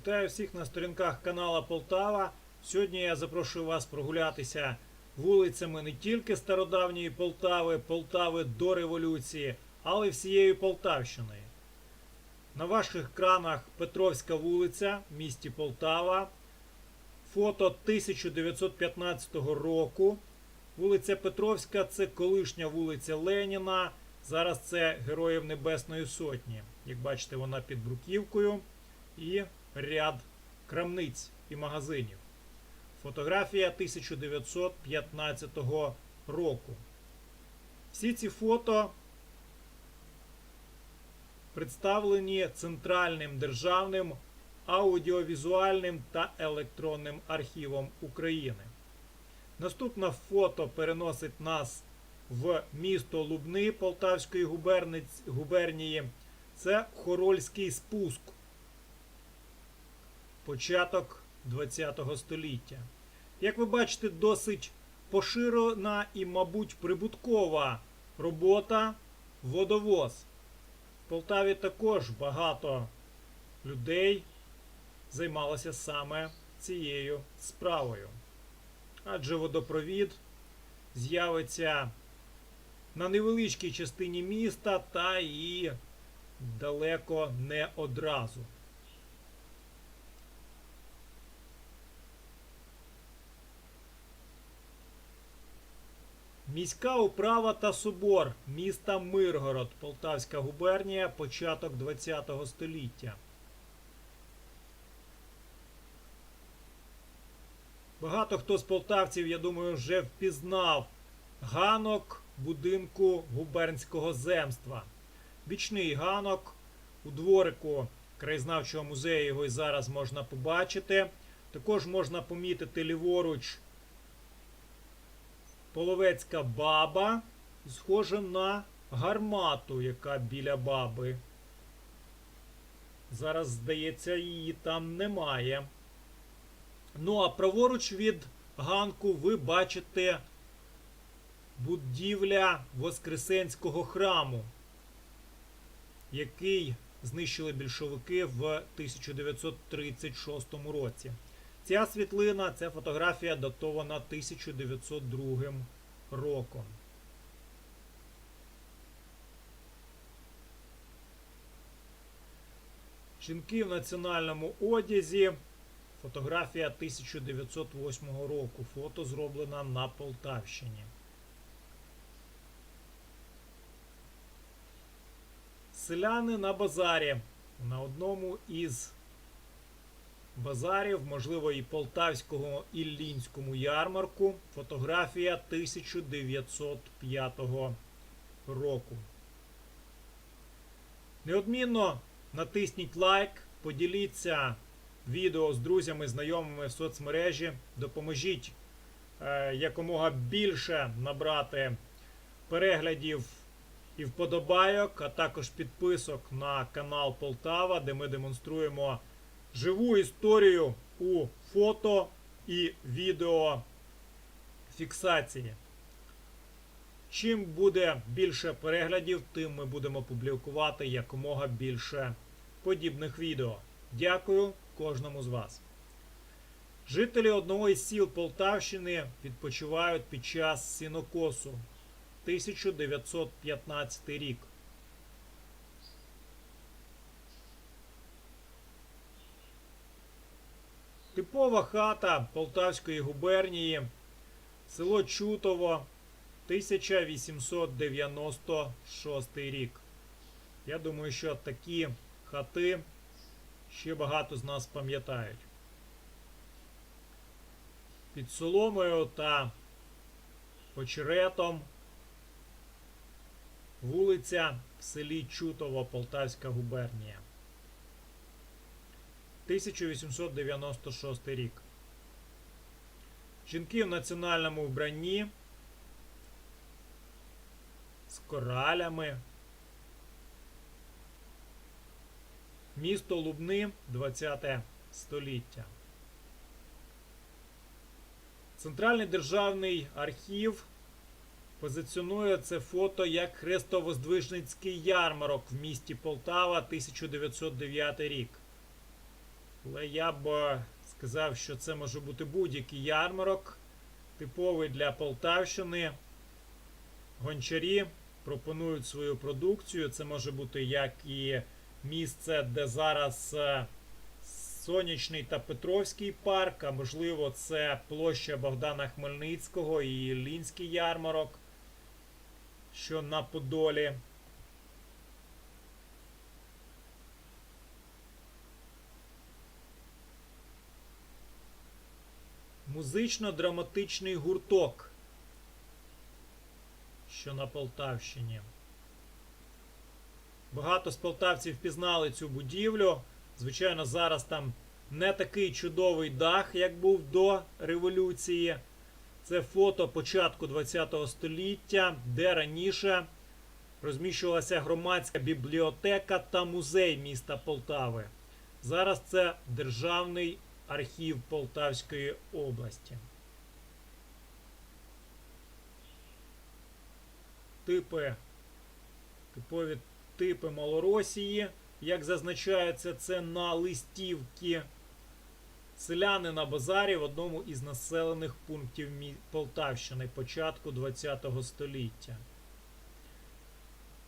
Вітаю всіх на сторінках канала Полтава. Сьогодні я запрошую вас прогулятися вулицями не тільки стародавньої Полтави, Полтави до революції, але й всією Полтавщиною. На ваших екранах Петровська вулиця в місті Полтава. Фото 1915 року. Вулиця Петровська це колишня вулиця Леніна. Зараз це Героїв Небесної Сотні. Як бачите, вона під бруківкою і ряд крамниць і магазинів. Фотографія 1915 року. Всі ці фото представлені Центральним державним аудіовізуальним та електронним архівом України. Наступне фото переносить нас в місто Лубни Полтавської губернії. Це Хорольський спуск. Початок ХХ століття. Як ви бачите, досить поширена і, мабуть, прибуткова робота водовоз. В Полтаві також багато людей займалося саме цією справою. Адже водопровід з'явиться на невеличкій частині міста та і далеко не одразу. Міська управа та собор міста Миргород, Полтавська губернія, початок ХХ століття. Багато хто з полтавців, я думаю, вже впізнав ганок будинку губернського земства. Бічний ганок у дворику краєзнавчого музею його і зараз можна побачити. Також можна помітити ліворуч половецька баба, схожа на гармату, яка біля баби. Зараз, здається, її там немає. Ну а праворуч від ганку ви бачите будівля Воскресенського храму, який знищили більшовики в 1936 році. Ця світлина, ця фотографія датована 1902 роком. Жінки в національному одязі. Фотографія 1908 року. Фото зроблена на Полтавщині. Селяни на базарі. На одному із базарів, можливо, і Полтавського Іллінському ярмарку. Фотографія 1905 року. Неодмінно натисніть лайк, поділіться відео з друзями, знайомими в соцмережі. Допоможіть е, якомога більше набрати переглядів і вподобайок, а також підписок на канал Полтава, де ми демонструємо живу історію у фото і відео фіксації. Чим буде більше переглядів, тим ми будемо публікувати якомога більше подібних відео. Дякую кожному з вас. Жителі одного із сіл Полтавщини відпочивають під час сінокосу 1915 рік. Типова хата Полтавської губернії, село Чутово, 1896 рік. Я думаю, що такі хати ще багато з нас пам'ятають. Під соломою та очеретом вулиця в селі Чутово, Полтавська губернія. 1896 рік. Жінки в національному вбранні з коралями. Місто Лубни 20 століття. Центральний державний архів позиціонує це фото як Хрестовоздвижницький ярмарок в місті Полтава 1909 рік. Але я б е, сказав, що це може бути будь-який ярмарок, типовий для Полтавщини. Гончарі пропонують свою продукцію. Це може бути як і місце, де зараз е, Сонячний та Петровський парк, а можливо, це площа Богдана Хмельницького і Лінський ярмарок, що на Подолі. Музично-драматичний гурток, що на Полтавщині. Багато з полтавців пізнали цю будівлю. Звичайно, зараз там не такий чудовий дах, як був до революції. Це фото початку ХХ століття, де раніше розміщувалася громадська бібліотека та музей міста Полтави. Зараз це Державний архів Полтавської області. Типи, типові типи Малоросії. Як зазначається це на листівці селяни на базарі в одному із населених пунктів Полтавщини початку ХХ століття.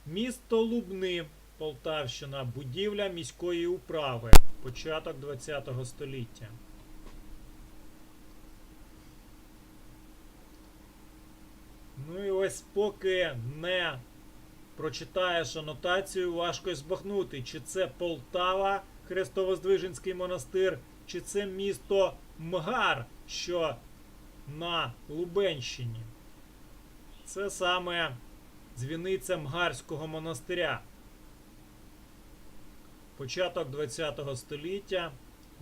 Місто Лубни, Полтавщина, будівля міської управи, початок ХХ століття. Ну і ось поки не прочитаєш анотацію, важко й збагнути, чи це Полтава, Хрестовоздвиженський монастир, чи це місто Мгар, що на Лубенщині. Це саме дзвіниця Мгарського монастиря. Початок ХХ століття,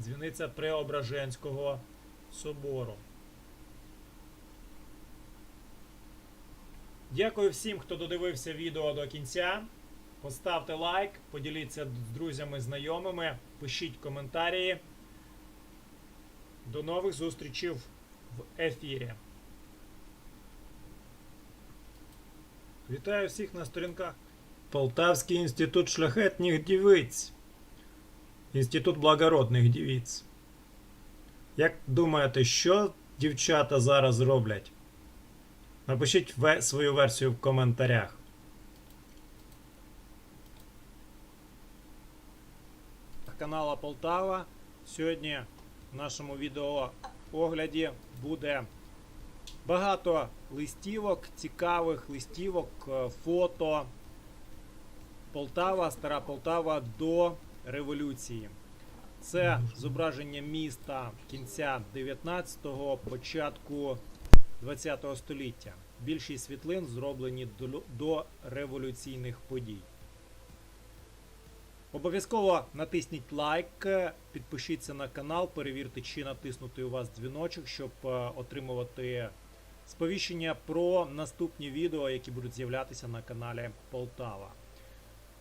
дзвіниця Преображенського собору. Дякую всім, хто додивився відео до кінця. Поставте лайк, поділіться з друзями, знайомими, пишіть коментарі. До нових зустрічей в ефірі. Вітаю всіх на сторінках. Полтавський інститут шляхетних дівиць. Інститут благородних дівиць. Як думаєте, що дівчата зараз роблять? Напишіть свою версію в коментарях. Канала Полтава. Сьогодні в нашому відеоогляді буде багато листівок, цікавих листівок, е, фото. Полтава, Стара Полтава до революції. Це зображення міста кінця 19-го, початку 20 століття. Більшість світлин зроблені до, революційних подій. Обов'язково натисніть лайк, підпишіться на канал, перевірте, чи натиснутий у вас дзвіночок, щоб е, отримувати сповіщення про наступні відео, які будуть з'являтися на каналі Полтава.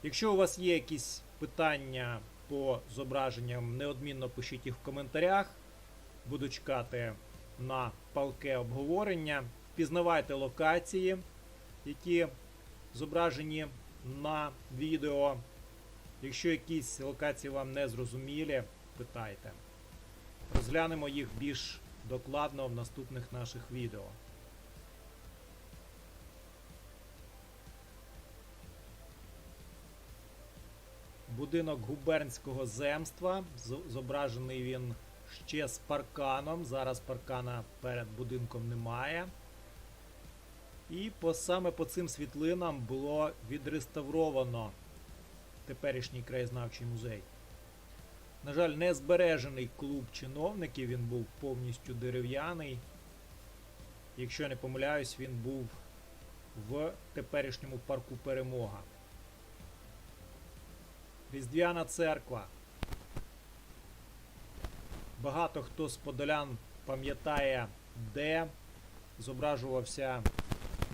Якщо у вас є якісь питання по зображенням, неодмінно пишіть їх в коментарях. Буду чекати на палке обговорення. Пізнавайте локації, які зображені на відео. Якщо якісь локації вам не зрозумілі, питайте. Розглянемо їх більш докладно в наступних наших відео. Будинок губернського земства. Зображений він ще з парканом. Зараз паркана перед будинком немає. І по, саме по цим світлинам було відреставровано теперішній краєзнавчий музей. На жаль, не збережений клуб чиновників, він був повністю дерев'яний. Якщо не помиляюсь, він був в теперішньому парку Перемога. Різдвяна церква. Багато хто з подолян пам'ятає, де зображувався,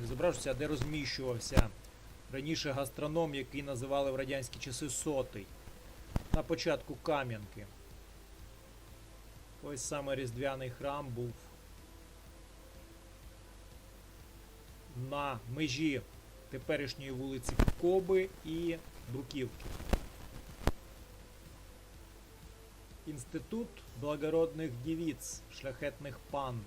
не зображувався, де розміщувався раніше гастроном, який називали в радянські часи сотий. На початку Кам'янки. Ось саме Різдвяний храм був на межі теперішньої вулиці Коби і Бруківки. Інститут благородних дівіць, шляхетних пан.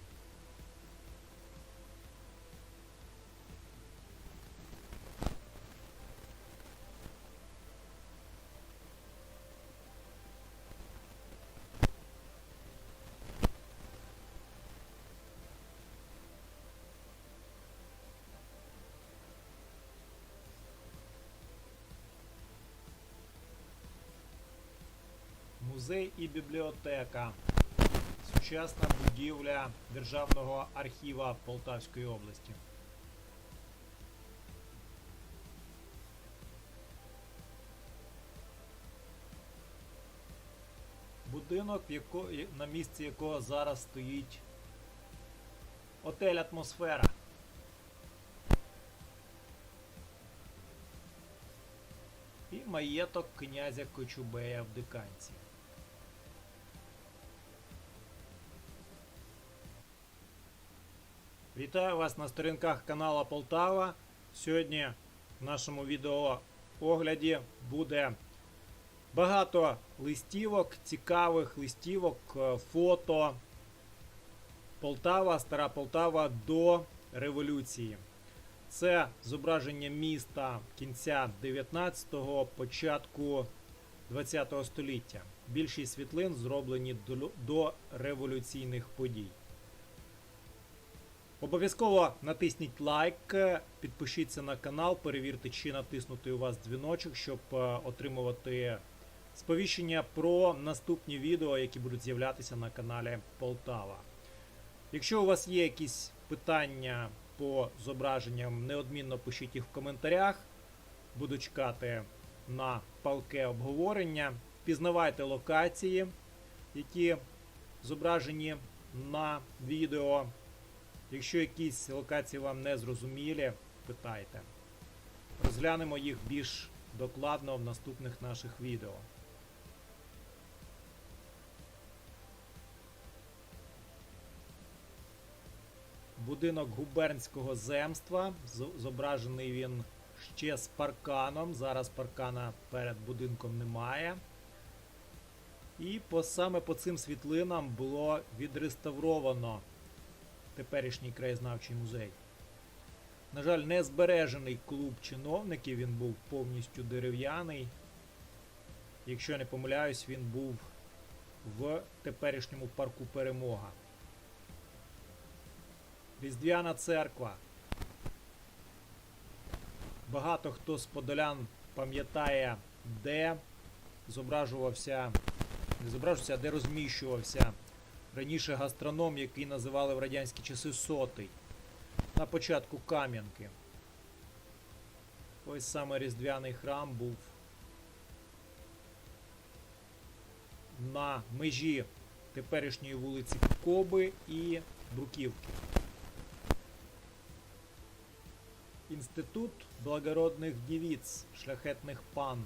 Музей і бібліотека. Сучасна будівля Державного архіва Полтавської області. Будинок, на місці якого зараз стоїть отель Атмосфера. І маєток князя Кочубея в Диканці. Вітаю вас на сторінках канала Полтава. Сьогодні в нашому відеоогляді буде багато листівок, цікавих листівок, е, фото. Полтава, Стара Полтава до революції. Це зображення міста кінця 19-го, початку 20-го століття. Більшість світлин зроблені до, до революційних подій. Обов'язково натисніть лайк, підпишіться на канал, перевірте, чи натиснутий у вас дзвіночок, щоб е, отримувати сповіщення про наступні відео, які будуть з'являтися на каналі Полтава. Якщо у вас є якісь питання по зображенням, неодмінно пишіть їх в коментарях. Буду чекати на палке обговорення. Пізнавайте локації, які зображені на відео. Якщо якісь локації вам не зрозумілі, питайте. Розглянемо їх більш докладно в наступних наших відео. Будинок губернського земства. Зображений він ще з парканом. Зараз паркана перед будинком немає. І по, саме по цим світлинам було відреставровано теперішній краєзнавчий музей. На жаль, не збережений клуб чиновників, він був повністю дерев'яний. Якщо не помиляюсь, він був в теперішньому парку Перемога. Різдвяна церква. Багато хто з подолян пам'ятає, де зображувався, не зображувався, а де розміщувався раніше гастроном, який називали в радянські часи сотий. На початку Кам'янки. Ось саме Різдвяний храм був на межі теперішньої вулиці Коби і Бруківки. Інститут благородних дівіць, шляхетних пан.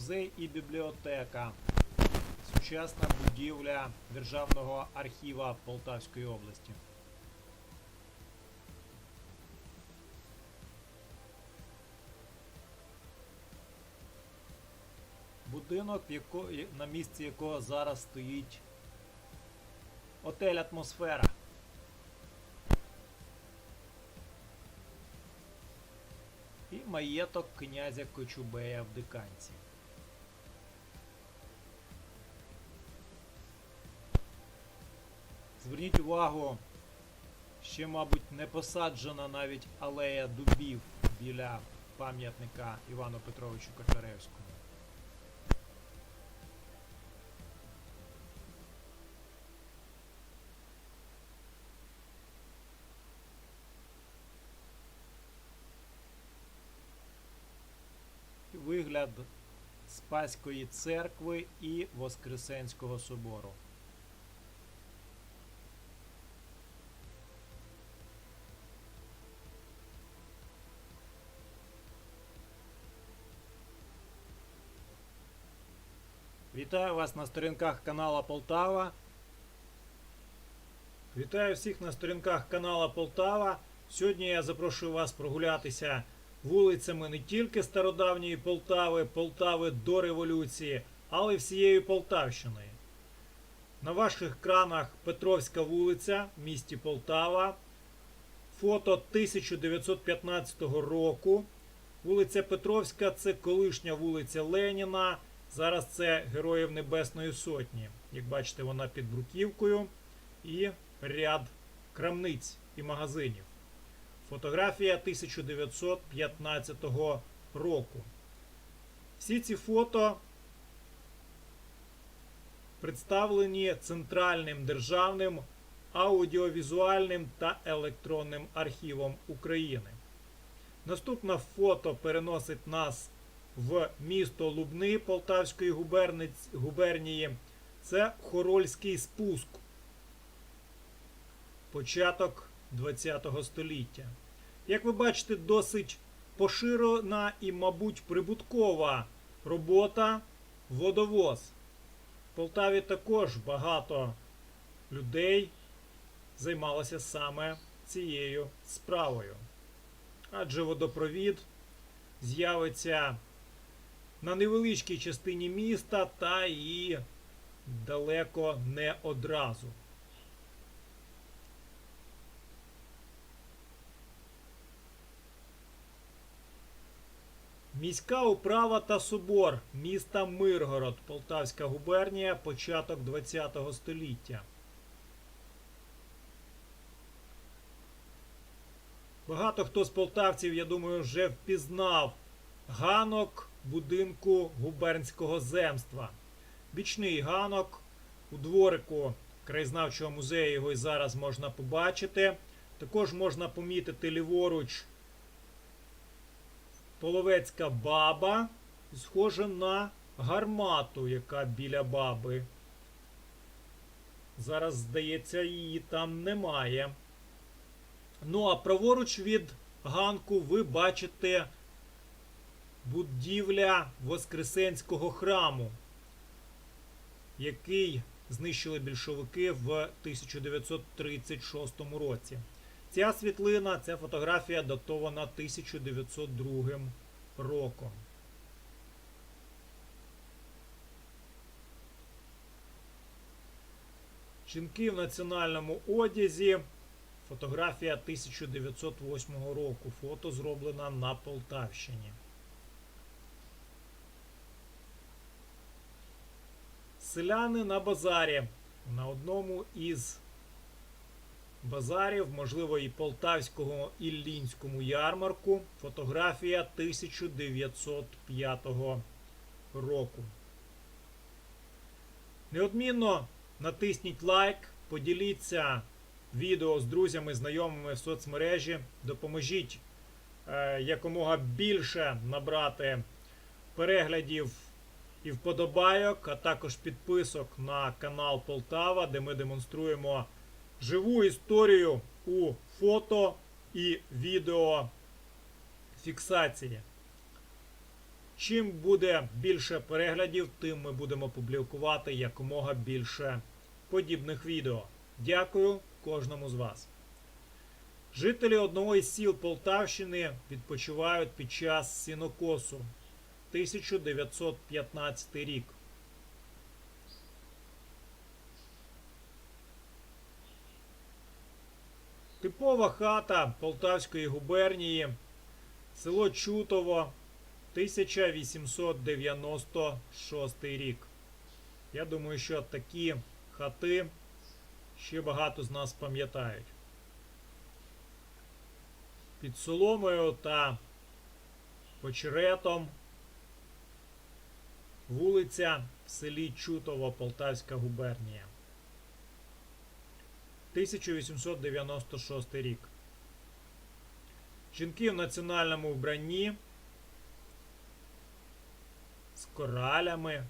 Музей і бібліотека. Сучасна будівля Державного архіва Полтавської області. Будинок, на місці якого зараз стоїть отель Атмосфера. І маєток князя Кочубея в Диканці. Зверніть увагу, ще, мабуть, не посаджена навіть алея дубів біля пам'ятника Івану Петровичу Котляревському. Вигляд Спаської церкви і Воскресенського собору. Вітаю вас на сторінках канала Полтава. Вітаю всіх на сторінках канала Полтава. Сьогодні я запрошую вас прогулятися вулицями не тільки стародавньої Полтави, Полтави до революції, але й всією Полтавщиною. На ваших екранах Петровська вулиця в місті Полтава. Фото 1915 року. Вулиця Петровська це колишня вулиця Леніна. Зараз це Героїв Небесної Сотні. Як бачите, вона під бруківкою і ряд крамниць і магазинів. Фотографія 1915 року. Всі ці фото представлені Центральним державним аудіовізуальним та електронним архівом України. Наступне фото переносить нас в місто Лубни Полтавської губернії. Це Хорольський спуск. Початок ХХ століття. Як ви бачите, досить поширена і, мабуть, прибуткова робота водовоз. В Полтаві також багато людей займалося саме цією справою. Адже водопровід з'явиться на невеличкій частині міста та і далеко не одразу. Міська управа та собор міста Миргород, Полтавська губернія, початок ХХ століття. Багато хто з полтавців, я думаю, вже впізнав ганок будинку губернського земства. Бічний ганок у дворику краєзнавчого музею його і зараз можна побачити. Також можна помітити ліворуч половецька баба, схожа на гармату, яка біля баби. Зараз, здається, її там немає. Ну а праворуч від ганку ви бачите будівля Воскресенського храму, який знищили більшовики в 1936 році. Ця світлина, ця фотографія датована 1902 роком. Жінки в національному одязі. Фотографія 1908 року. Фото зроблена на Полтавщині. Селяни на базарі. На одному із базарів, можливо, і Полтавського Іллінському ярмарку. Фотографія 1905 року. Неодмінно натисніть лайк, поділіться відео з друзями, знайомими в соцмережі. Допоможіть е, якомога більше набрати переглядів і вподобайок, а також підписок на канал Полтава, де ми демонструємо живу історію у фото і відео фіксації. Чим буде більше переглядів, тим ми будемо публікувати якомога більше подібних відео. Дякую кожному з вас. Жителі одного із сіл Полтавщини відпочивають під час сінокосу 1915 рік. Типова хата Полтавської губернії, село Чутово, 1896 рік. Я думаю, що такі хати ще багато з нас пам'ятають. Під соломою та очеретом вулиця в селі Чутово, Полтавська губернія. 1896 рік. Жінки в національному вбранні з коралями.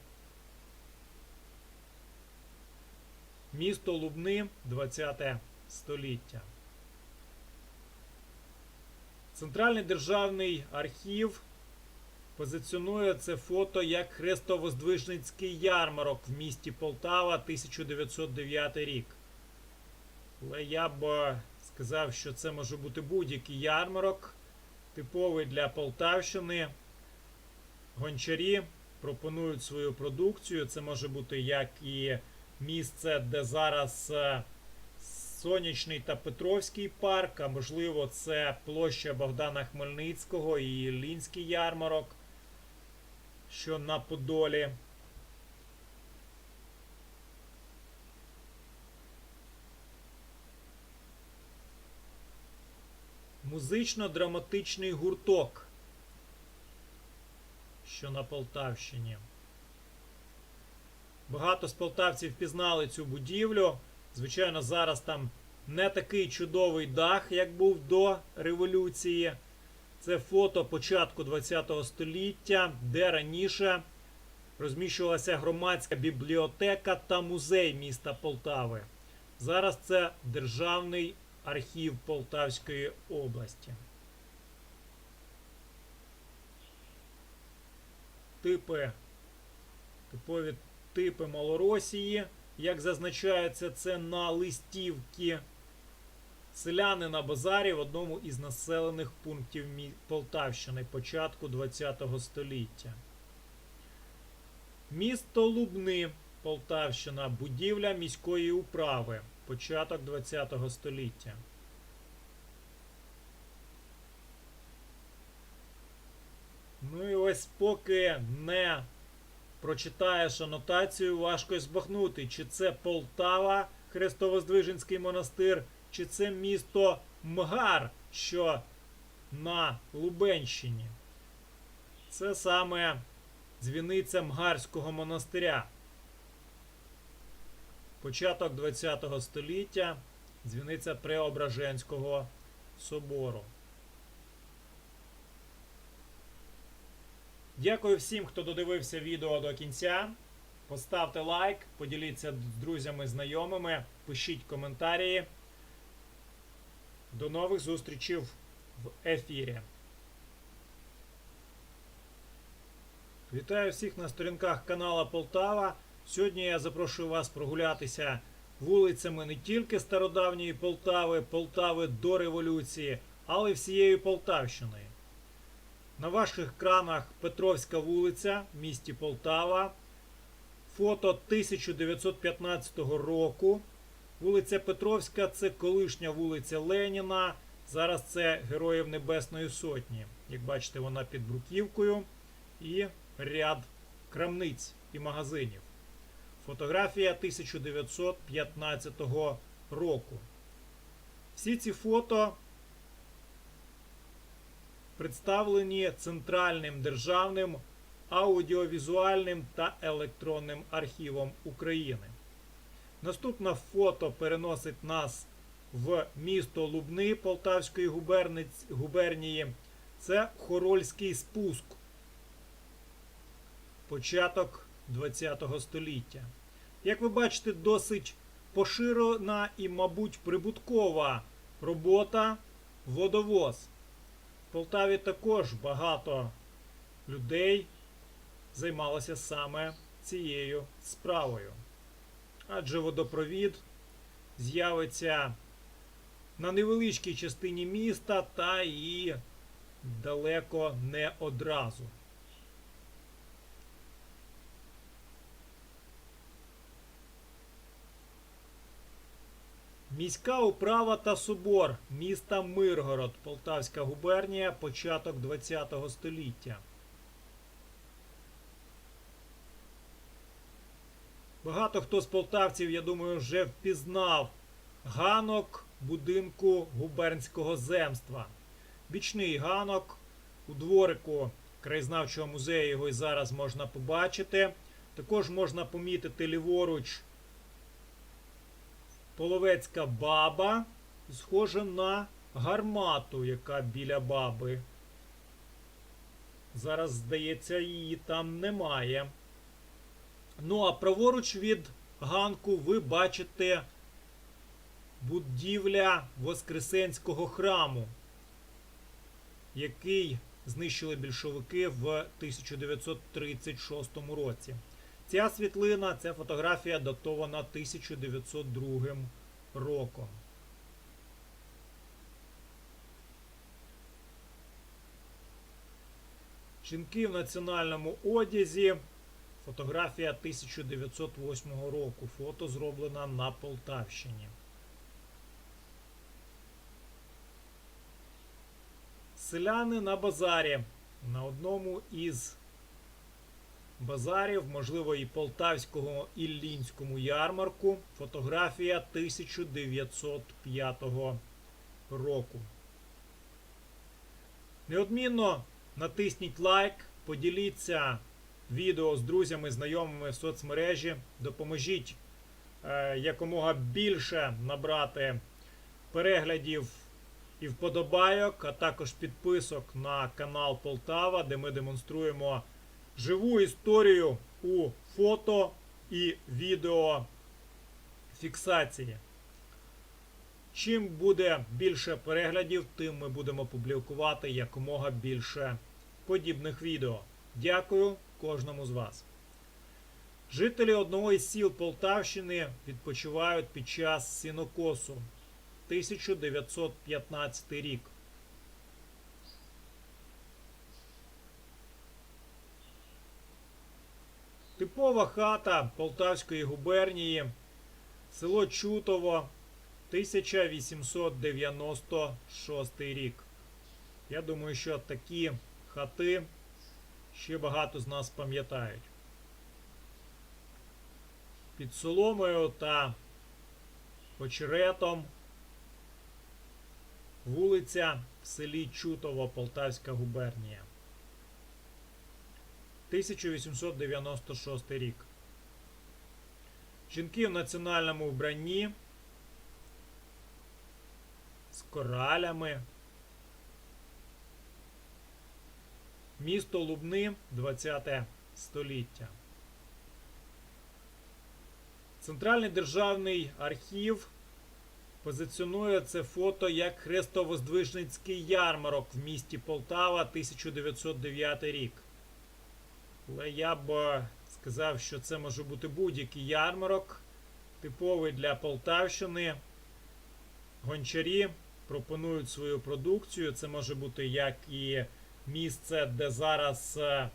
Місто Лубни 20 століття. Центральний державний архів позиціонує це фото як Хрестовоздвижницький ярмарок в місті Полтава 1909 рік. Але я б е, сказав, що це може бути будь-який ярмарок, типовий для Полтавщини. Гончарі пропонують свою продукцію. Це може бути як і місце, де зараз е, Сонячний та Петровський парк, а можливо, це площа Богдана Хмельницького і Лінський ярмарок, що на Подолі. Музично-драматичний гурток, що на Полтавщині. Багато з полтавців пізнали цю будівлю. Звичайно, зараз там не такий чудовий дах, як був до революції. Це фото початку ХХ століття, де раніше розміщувалася громадська бібліотека та музей міста Полтави. Зараз це Державний архів Полтавської області. Типи, типові типи Малоросії. Як зазначається це на листівці селяни на базарі в одному із населених пунктів Полтавщини початку ХХ століття. Місто Лубни, Полтавщина, будівля міської управи, початок ХХ століття. Ну і ось поки не прочитаєш анотацію, важко й збагнути, чи це Полтава, Хрестовоздвиженський монастир, чи це місто Мгар, що на Лубенщині. Це саме дзвіниця Мгарського монастиря. Початок ХХ століття, дзвіниця Преображенського собору. Дякую всім, хто додивився відео до кінця. Поставте лайк, поділіться з друзями, знайомими, пишіть коментарі. До нових зустрічей в ефірі. Вітаю всіх на сторінках канала Полтава. Сьогодні я запрошую вас прогулятися вулицями не тільки стародавньої Полтави, Полтави до революції, але й всією Полтавщиною. На ваших екранах Петровська вулиця в місті Полтава. Фото 1915 року. Вулиця Петровська це колишня вулиця Леніна. Зараз це Героїв Небесної Сотні. Як бачите, вона під бруківкою. І ряд крамниць і магазинів. Фотографія 1915 року. Всі ці фото представлені Центральним державним аудіовізуальним та електронним архівом України. Наступне фото переносить нас в місто Лубни Полтавської губернії. Це Хорольський спуск. Початок ХХ століття. Як ви бачите, досить поширена і, мабуть, прибуткова робота водовоз. В Полтаві також багато людей займалося саме цією справою. Адже водопровід з'явиться на невеличкій частині міста та і далеко не одразу. Міська управа та собор міста Миргород, Полтавська губернія, початок ХХ століття. Багато хто з полтавців, я думаю, вже впізнав ганок будинку губернського земства. Бічний ганок у дворику краєзнавчого музею його і зараз можна побачити. Також можна помітити ліворуч половецька баба, схожа на гармату, яка біля баби. Зараз, здається, її там немає. Ну, а праворуч від ганку ви бачите будівля Воскресенського храму, який знищили більшовики в 1936 році. Ця світлина, ця фотографія датована 1902 роком. Жінки в національному одязі. Фотографія 1908 року. Фото зроблена на Полтавщині. Селяни на базарі. На одному із базарів, можливо, і Полтавського Іллінському ярмарку. Фотографія 1905 року. Неодмінно натисніть лайк, поділіться відео з друзями, знайомими в соцмережі. Допоможіть е, якомога більше набрати переглядів і вподобайок, а також підписок на канал Полтава, де ми демонструємо живу історію у фото і відео фіксації. Чим буде більше переглядів, тим ми будемо публікувати якомога більше подібних відео. Дякую кожному з вас. Жителі одного із сіл Полтавщини відпочивають під час сінокосу 1915 рік. Типова хата Полтавської губернії, село Чутово, 1896 рік. Я думаю, що такі хати ще багато з нас пам'ятають. Під соломою та очеретом вулиця в селі Чутово, Полтавська губернія. 1896 рік. Жінки в національному вбранні з коралями. Місто Лубни 20 століття. Центральний державний архів позиціонує це фото як Хрестовоздвижницький ярмарок в місті Полтава 1909 рік. Але я б сказав, що це може бути будь-який ярмарок, типовий для Полтавщини. Гончарі пропонують свою продукцію. Це може бути як і місце, де зараз е,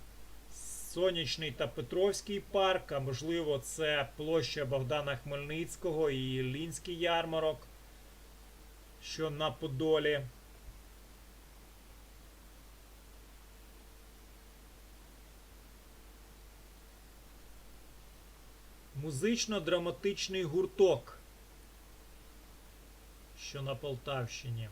Сонячний та Петровський парк, а можливо, це площа Богдана Хмельницького і Лінський ярмарок, що на Подолі. Музично-драматичний гурток, що на Полтавщині.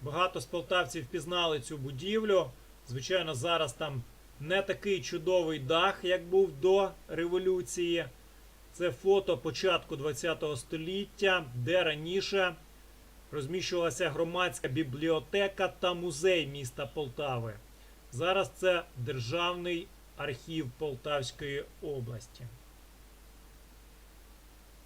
Багато з полтавців впізнали цю будівлю. Звичайно, зараз там не такий чудовий дах, як був до революції. Це фото початку ХХ століття, де раніше розміщувалася громадська бібліотека та музей міста Полтави. Зараз це Державний архів Полтавської області.